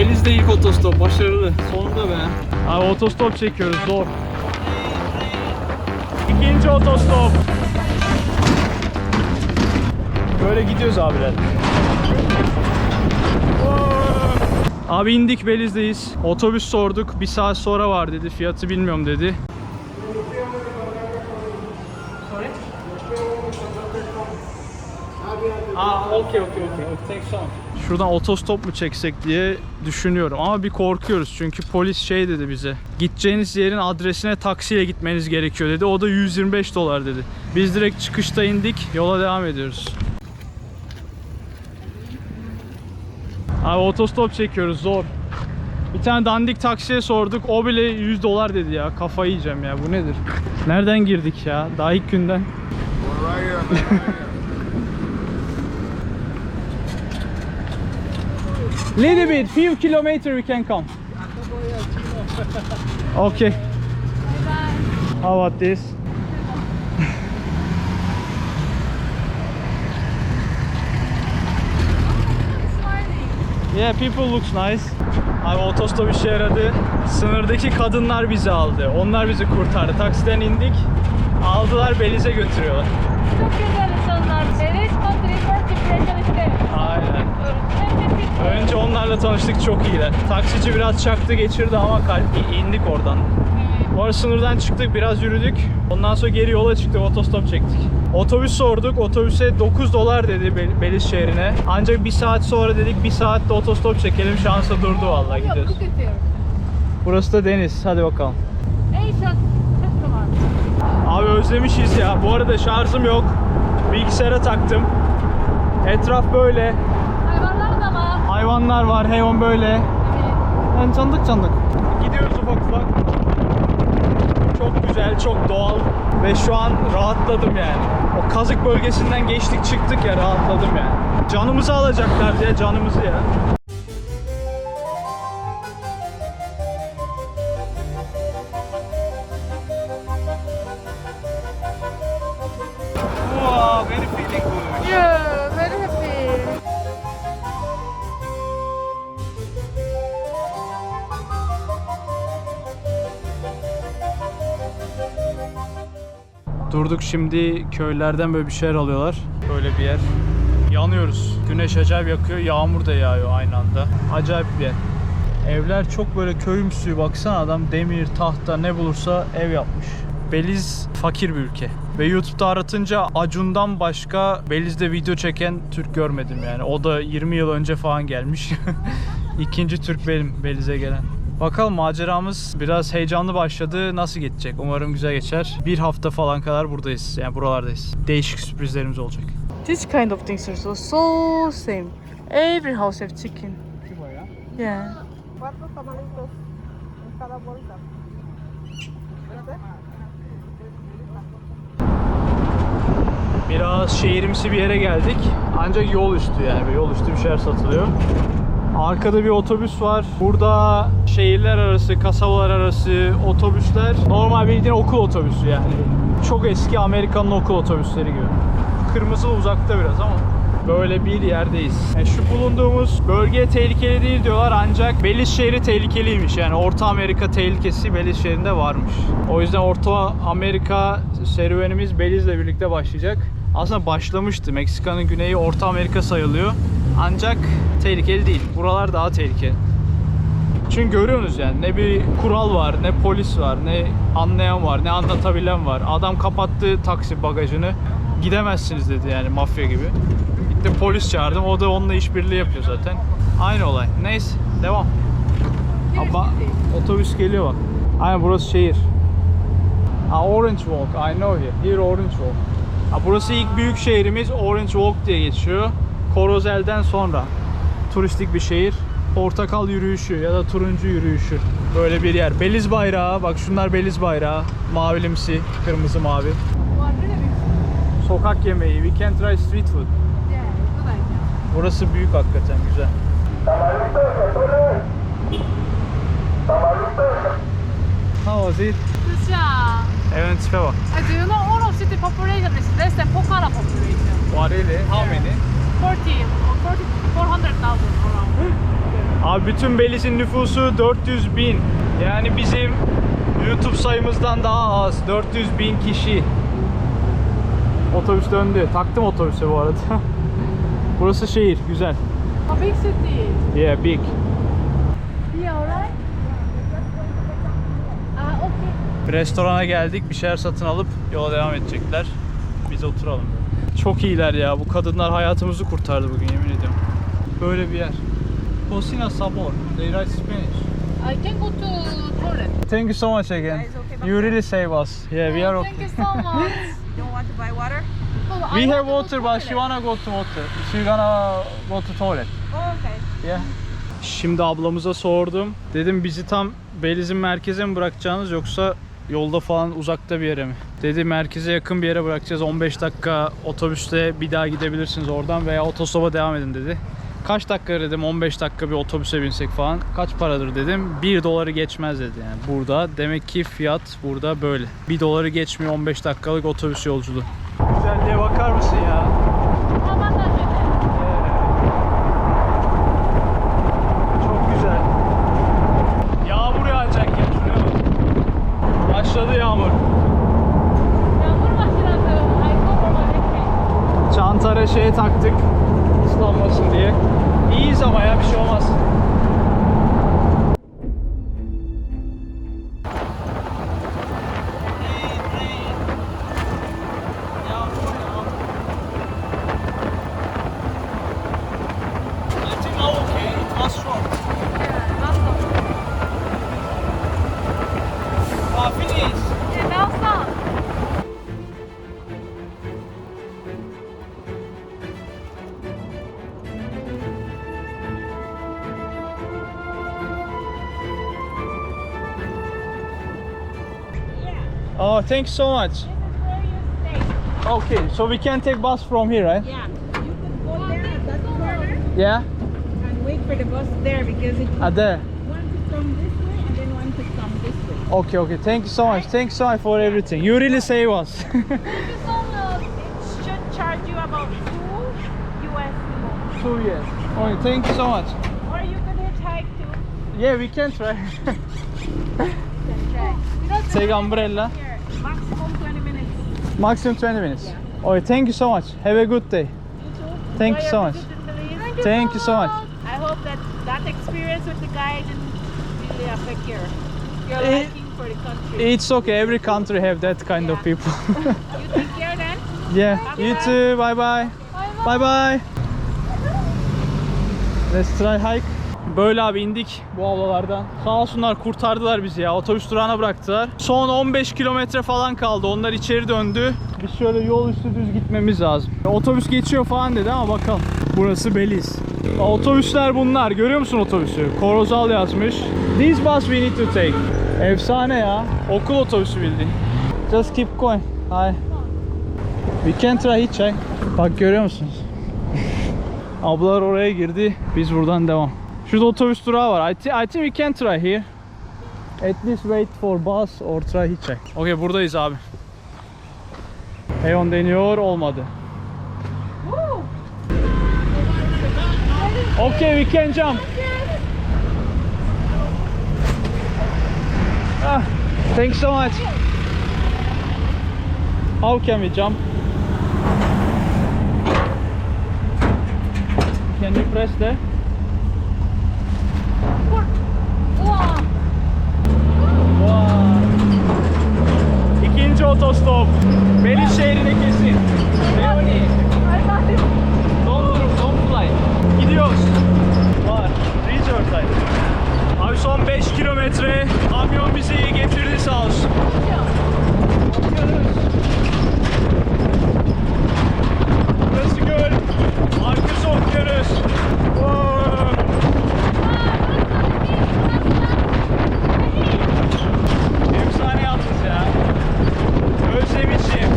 Beliz'de ilk otostop başarılı. Sonunda be. Abi otostop çekiyoruz zor. İkinci otostop. Böyle gidiyoruz abiler. Abi indik Beliz'deyiz. Otobüs sorduk. Bir saat sonra var dedi. Fiyatı bilmiyorum dedi. Aa okey okey okey. Thanks so much. Şuradan otostop mu çeksek diye düşünüyorum. Ama bir korkuyoruz çünkü polis şey dedi bize gideceğiniz yerin adresine taksiyle gitmeniz gerekiyor. dedi. O da 125 dolar dedi. Biz direkt çıkışta indik yola devam ediyoruz. Abi otostop çekiyoruz zor. Bir tane dandik taksiye sorduk o bile 100 dolar dedi ya. Kafayı yiyeceğim ya bu nedir? Nereden girdik ya? Daha ilk günden Little bit, few kilometer we can come. Okay. How about this? Yeah, people looks nice. Abi otostop işe yaradı. Sınırdaki kadınlar bizi aldı. Onlar bizi kurtardı. Taksiden indik. Aldılar Belize götürüyorlar. Çok güzel insanlar. Evet, kontrol. Öğretmen Önce onlarla tanıştık çok iyiler. Taksici biraz çaktı geçirdi ama kalp indik oradan. Bu arada sınırdan çıktık biraz yürüdük. Ondan sonra geri yola çıktık otostop çektik. Otobüs sorduk. Otobüse 9 dolar dedi Bel- Beliz şehrine. Ancak bir saat sonra dedik bir saatte otostop çekelim. Şansa durdu vallahi gidiyoruz. Burası da deniz. Hadi bakalım. Abi özlemişiz ya. Bu arada şarjım yok. Bilgisayara taktım. Etraf böyle. Hayvanlar var. Hayvan böyle. Yani candık candık. Gidiyoruz ufak ufak. Çok güzel, çok doğal ve şu an rahatladım yani. O kazık bölgesinden geçtik çıktık ya rahatladım yani. Canımızı alacaklar diye canımızı ya. Wow, very feeling good. Yeah, Durduk şimdi köylerden böyle bir şeyler alıyorlar. Böyle bir yer. Yanıyoruz. Güneş acayip yakıyor, yağmur da yağıyor aynı anda. Acayip bir yer. Evler çok böyle köymüsü baksana adam demir, tahta ne bulursa ev yapmış. Beliz fakir bir ülke. Ve YouTube'da aratınca Acun'dan başka Beliz'de video çeken Türk görmedim yani. O da 20 yıl önce falan gelmiş. İkinci Türk benim Beliz'e gelen. Bakalım maceramız biraz heyecanlı başladı. Nasıl geçecek? Umarım güzel geçer. Bir hafta falan kadar buradayız. Yani buralardayız. Değişik sürprizlerimiz olacak. This kind of things are so so same. Every house have chicken. Yeah. Biraz şehrimsi bir yere geldik. Ancak yol üstü yani. Yol üstü bir şeyler satılıyor. Arkada bir otobüs var. Burada şehirler arası, kasabalar arası otobüsler. Normal bildiğin okul otobüsü yani. Çok eski Amerikan'ın okul otobüsleri gibi. Kırmızı uzakta biraz ama böyle bir yerdeyiz. Yani şu bulunduğumuz bölge tehlikeli değil diyorlar ancak Beliz şehri tehlikeliymiş. Yani Orta Amerika tehlikesi Beliz şehrinde varmış. O yüzden Orta Amerika serüvenimiz Beliz'le birlikte başlayacak. Aslında başlamıştı. Meksika'nın güneyi Orta Amerika sayılıyor. Ancak tehlikeli değil. Buralar daha tehlikeli. Çünkü görüyorsunuz yani ne bir kural var, ne polis var, ne anlayan var, ne anlatabilen var. Adam kapattı taksi bagajını. Gidemezsiniz dedi yani mafya gibi. Gittim polis çağırdım. O da onunla işbirliği yapıyor zaten. Aynı olay. Neyse devam. Ama otobüs geliyor bak. Aynen burası şehir. Ha Orange Walk. I know here. Here Orange Walk. Ha, burası ilk büyük şehrimiz Orange Walk diye geçiyor. Korozel'den sonra. Turistik bir şehir. Portakal yürüyüşü ya da turuncu yürüyüşü. Böyle bir yer. Beliz bayrağı. Bak şunlar Beliz bayrağı. Mavilimsi, kırmızı mavi. Sokak yemeği. We can try street food. Burası büyük hakikaten güzel. How was it? Tipe bak. Uh, do you know all of city population is less than Pokhara population? What really? How many? 40 or 40, 400,000 around. Abi bütün Beliz'in nüfusu 400 bin. Yani bizim YouTube sayımızdan daha az. 400 bin kişi. Otobüs döndü. Taktım otobüse bu arada. Burası şehir. Güzel. A big city. Yeah, big. Yeah, alright. Ah, restorana geldik. Bir şeyler satın alıp yola devam edecekler. Biz oturalım. Çok iyiler ya. Bu kadınlar hayatımızı kurtardı bugün yemin ediyorum. Böyle bir yer. Cocina Sabor. They write Spanish. I can go to toilet. Thank you so much again. You really save us. Yeah, we are Thank okay. you so much. You want to buy water? Oh, We I have to water, but she wanna go to water. She gonna go to toilet. Oh, okay. Yeah. Şimdi ablamıza sordum. Dedim bizi tam Beliz'in merkeze mi bırakacaksınız yoksa yolda falan uzakta bir yere mi? Dedi merkeze yakın bir yere bırakacağız. 15 dakika otobüste bir daha gidebilirsiniz oradan veya otostopa devam edin dedi. Kaç dakika dedim 15 dakika bir otobüse binsek falan. Kaç paradır dedim. 1 doları geçmez dedi yani burada. Demek ki fiyat burada böyle. 1 doları geçmiyor 15 dakikalık otobüs yolculuğu. Güzelliğe bakar mısın ya? Aman da dedi. Çok güzel. Yağmur yağacak ya şuraya bak. Başladı yağmur. Yağmur başladı. I cover my neck. Çantara şey taktık Oh, thank you so much. Okay, so we can take bus from here, right? Yeah. You can go there at that corner Yeah. and wait for the bus there because it Ah, there. one to come this way and then one to come this way. Okay, okay. Thank you so much. Thank you so much for everything. You really save us. Thank you so much. It should charge you about two US more. Two years. Okay, thank you so much. Or you could hitchhike too. Yeah, we can try. Can try. Take umbrella. Here, maximum 20 minutes. Maximum 20 minutes. Okay, thank you so much. Have a good day. You too. Thank Enjoy you so much. in Belize. Thank you so much. I hope that that experience with the guy didn't really affect your your Eh, liking for the country. It's okay. Every country have that kind of people. You take care then. yeah. You too. Bye bye. Bye bye. Let's try hike. Böyle abi indik bu avlalardan. Sağ olsunlar kurtardılar bizi ya. Otobüs durağına bıraktılar. Son 15 kilometre falan kaldı. Onlar içeri döndü. Biz şöyle yol üstü düz gitmemiz lazım. Otobüs geçiyor falan dedi ama bakalım. Burası Belize. Otobüsler bunlar. Görüyor musun otobüsü? Korozal yazmış. This bus we need to take. Efsane ya. Okul otobüsü bildiğin. Just keep going. Hi. We can try hitchhike. Bak görüyor musunuz? Ablalar oraya girdi. Biz buradan devam. Şurada otobüs durağı var. I, thi- I think we can try here. At least wait for bus or try hitchhike. Okay buradayız abi. Heyon deniyor olmadı. Okay we can jump. Ah, thanks so much. How can we jump? Can you press there? Wow. Vay. İkinci otostop. Beliz şehrine kesin. Leoni. Don't move, don't fly. Gidiyoruz. Var. Resort time. Abi son 5 kilometre kamyon bizi getirdi sağ olsun. Bakıyoruz. Burası göl. Arkası okyanus. Wow. Efsane yalnız ya. Özlemişim.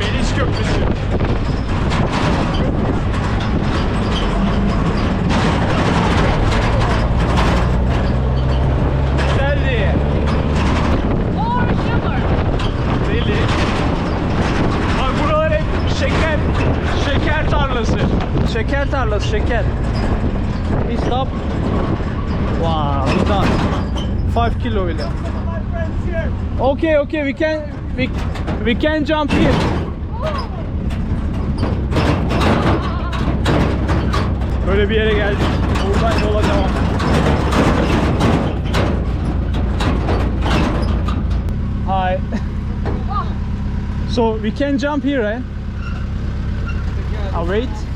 Beliz Köprüsü. şeker. He stop. Wow, he done. 5 kilo bile. Okay, we can we, we can jump here. Böyle bir yere geldik. Buradan yola devam. Hi. So we can jump here, right? I'll wait.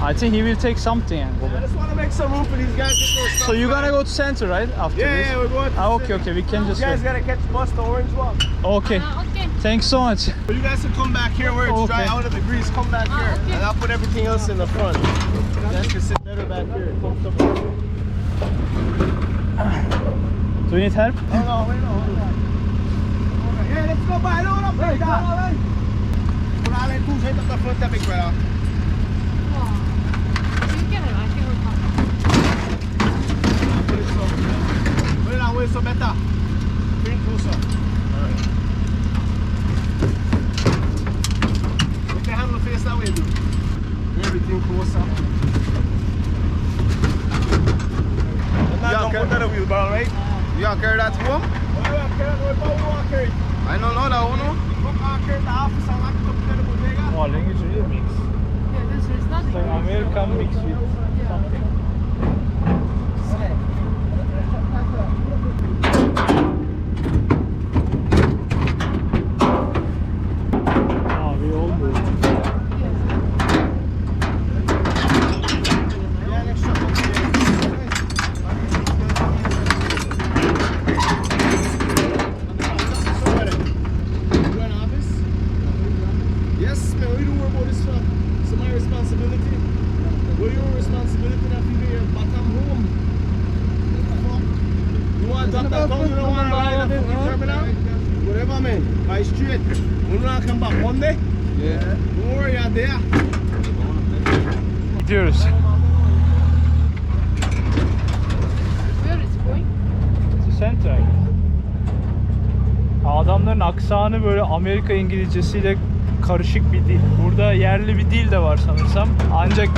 I think he will take something and go I just want to make some room for these guys to get their stuff. So you're gonna go to center, right? After Yeah, this? yeah, we're going to Ah, okay, center. okay. We can You just guys wait. gotta catch the bus to Orange Walk. Okay. Ah, okay. Thanks so much. So you guys can come back here where it's dry out of the grease. Come back Ah, here, okay. and I'll put everything else in the front. You guys can sit better back here. Comfortable. Do you need help? Oh no, wait, no, hold on. Okay, Yeah, let's go by. Load up, hey, come on, way, dude. Bring everything closer. Now Yeah, jump okay. under the wheelbarrow, right? You gonna carry that home? Well, well, carry it, well, well, well, carry it. I don't know that one. no. Come on, carry the office and lock it up in the bodega. Oh, language really mix. Yeah, this is nothing. Like American mix with something. Abi oldu. Yeah, next shot. Yes, man, we don't worry about this stuff. It's my responsibility. Well, your responsibility that you get your bottom home. You want to drop that down, you don't want to ride that fucking terminal? Whatever, man. Buy straight. We don't come back Monday. Yeah. Don't worry, you're there. Gidiyoruz. Where is it going? Center. Adamların aksanı böyle Amerika İngilizcesiyle karışık bir dil. Burada yerli bir dil de var sanırsam. Ancak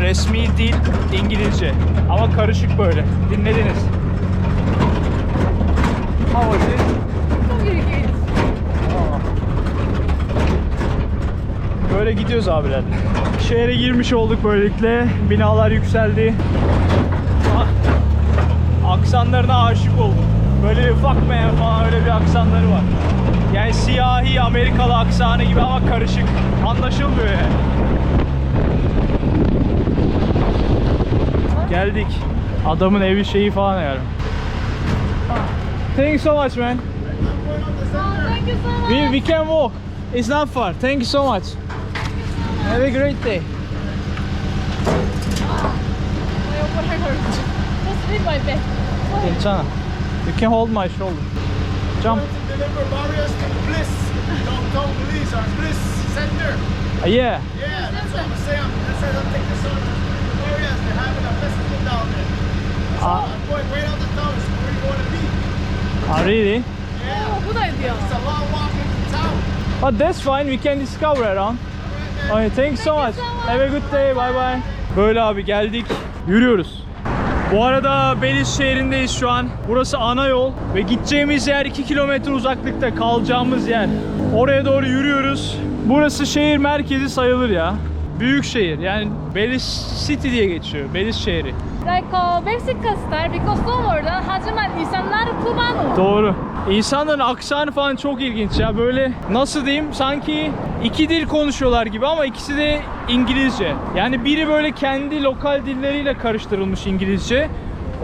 resmi dil İngilizce. Ama karışık böyle. Dinlediniz. How was it? Çok ilginç. Böyle gidiyoruz abiler. Şehre girmiş olduk böylelikle. Binalar yükseldi. Ah, Aksanlarına aşık oldum. Böyle fuck man falan öyle bir aksanları var. Yani siyahi Amerikalı aksanı gibi ama karışık. Anlaşılmıyor yani. Geldik. Adamın evi şeyi falan yani. Thank you so much man. Oh, thank you so much. We, we can walk. It's not far. Thank you so much. Have a great day. My overhead hurts. Just leave my bed. 괜찮아. You can hold my shoulder. Jump. to deliver barriers to Bliss, downtown Belize, or Bliss Center. Uh, yeah. Yeah, that's what I'm saying. That's why I'm taking this on. The Warriors, they're having a festival down there. So Ah. I'm going right out the town. So where you going to be? Ah, really? Yeah, Oh, good idea. it's a long walk into town. But that's fine. We can discover around. Okay, thank you so much. Have a good day. Bye bye. Böyle abi geldik. Yürüyoruz. Bu arada Belize şehrindeyiz şu an. Burası ana yol ve gideceğimiz yer 2 kilometre uzaklıkta kalacağımız yer. Oraya doğru yürüyoruz. Burası şehir merkezi sayılır ya büyük şehir. Yani Belize City diye geçiyor. Belize şehri. Like uh, Mexican style because no orada hacimen insanlar Cubano. Doğru. İnsanların aksanı falan çok ilginç ya. Böyle nasıl diyeyim sanki iki dil konuşuyorlar gibi ama ikisi de İngilizce. Yani biri böyle kendi lokal dilleriyle karıştırılmış İngilizce.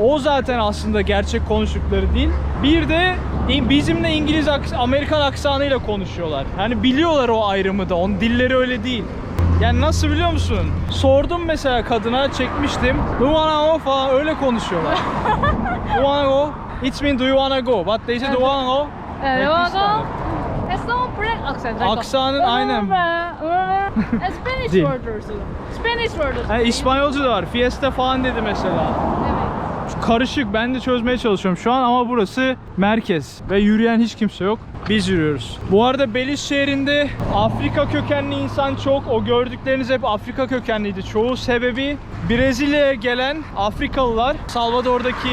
O zaten aslında gerçek konuştukları dil. Bir de bizimle İngiliz, Amerikan aksanıyla konuşuyorlar. Hani biliyorlar o ayrımı da. Onun dilleri öyle değil. Yani nasıl biliyor musun? Sordum mesela kadına çekmiştim. Do you wanna go falan öyle konuşuyorlar. do you wanna go? It means do you wanna go? But they say do you wanna go? Like luego, this kind it's no black accent. Aksanın aynen. Spanish word also. Spanish word also. Ha, İspanyolca da var. Fiesta falan dedi mesela. Evet. Karışık. Ben de çözmeye çalışıyorum şu an ama burası merkez ve yürüyen hiç kimse yok. Biz yürüyoruz. Bu arada Belize şehrinde Afrika kökenli insan çok. O gördükleriniz hep Afrika kökenliydi. Çoğu sebebi Brezilya'ya gelen Afrikalılar, Salvador'daki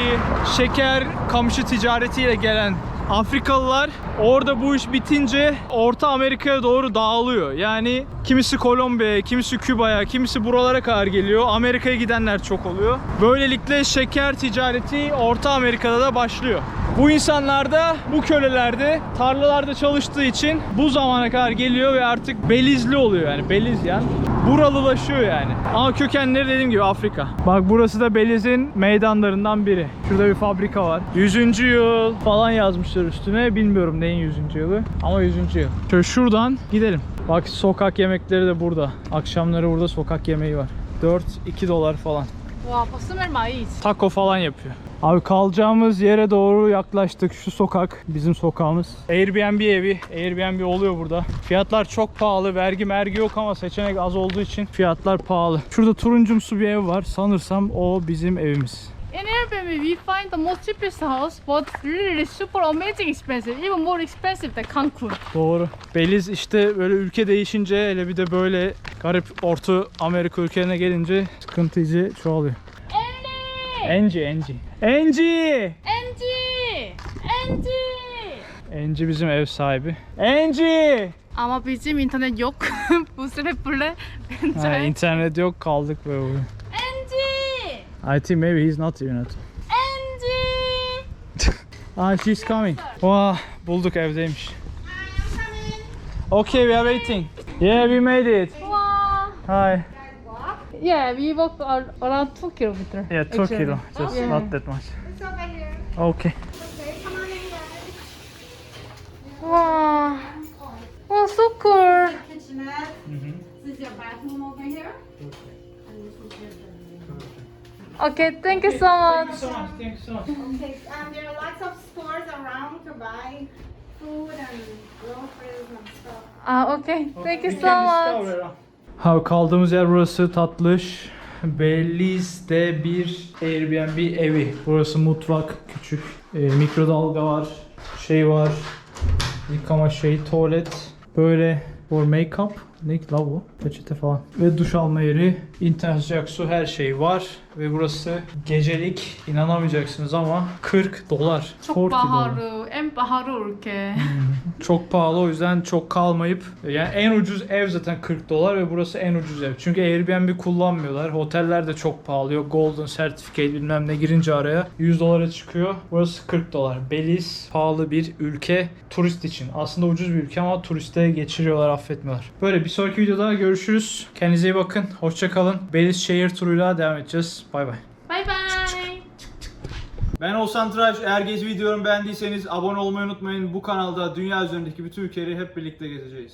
şeker kamışı ticaretiyle gelen Afrikalılar orada bu iş bitince Orta Amerika'ya doğru dağılıyor. Yani kimisi Kolombiya'ya, kimisi Küba'ya, kimisi buralara kadar geliyor. Amerika'ya gidenler çok oluyor. Böylelikle şeker ticareti Orta Amerika'da da başlıyor. Bu insanlar da bu köleler de tarlalarda çalıştığı için bu zamana kadar geliyor ve artık Belizli oluyor yani Belizyan. Buralılaşıyor yani. Ama kökenleri dediğim gibi Afrika. Bak burası da Beliz'in meydanlarından biri. Şurada bir fabrika var. 100. yıl falan yazmışlar üstüne. Bilmiyorum neyin 100. yılı ama 100. yıl. Şöyle şuradan gidelim. Bak sokak yemekleri de burada. Akşamları burada sokak yemeği var. 4-2 dolar falan. Wow, pasım er. Taco falan yapıyor. Abi kalacağımız yere doğru yaklaştık. Şu sokak bizim sokağımız. Airbnb evi. Airbnb oluyor burada. Fiyatlar çok pahalı. Vergi mergi yok ama seçenek az olduğu için fiyatlar pahalı. Şurada turuncumsu bir ev var. Sanırsam o bizim evimiz. In Airbnb, we find the most cheapest house, but really, super amazing expensive. Even more expensive than Cancun. Doğru. Beliz işte böyle ülke değişince hele bir de böyle garip Orta Amerika ülkelerine gelince sıkıntı iyice çoğalıyor. Angie, Angie. Angie! Andy! Andy! Angie bizim ev sahibi. Angie! Ama bizim internet yok. Bu sebeple Ha, bence. internet yok kaldık böyle. I think maybe he's not even at. Andy! Ah, she's coming. Vah, bulduk evdeymiş. Okay, we are waiting. Yeah, we made it. Wow! Hi. Yeah, we walked ar- around 2 kilometers. Yeah, two actually. kilo. Just Yeah. not that much. Okay. Wow! Oh, so cool! kitchenette. This is your bathroom over here. Okay, thank you so much. so much. Thank you so much. Okay, um, there are lots of stores around to buy food and groceries and stuff. Ah, okay, thank you so much. Ha kaldığımız yer burası tatlış. Belize'de bir Airbnb evi. Burası mutfak, küçük e, mikrodalga var, şey var, yıkama şey, tuvalet, böyle for make-up, ne lavabo, peçete falan. Ve duş alma yeri, internet sıcak su her şey var. Ve burası gecelik inanamayacaksınız ama 40 dolar. 40 çok dolar. pahalı, en pahalı ülke. Çok pahalı o yüzden çok kalmayıp yani en ucuz ev zaten 40 dolar ve burası en ucuz ev. Çünkü Airbnb kullanmıyorlar. Oteller de çok pahalı. Yok Golden Certificate bilmem ne girince araya 100 dolara çıkıyor. Burası 40 dolar. Belize pahalı bir ülke turist için. Aslında ucuz bir ülke ama turiste geçiriyorlar affetmiyorlar. Böyle bir sonraki videoda görüşürüz. Kendinize iyi bakın. Hoşça kalın. Belize şehir turuyla devam edeceğiz. Bay bay. Ben Oğuzhan Tıraş. Eğer gezi videomu beğendiyseniz abone olmayı unutmayın. Bu kanalda dünya üzerindeki bütün ülkeleri hep birlikte gezeceğiz.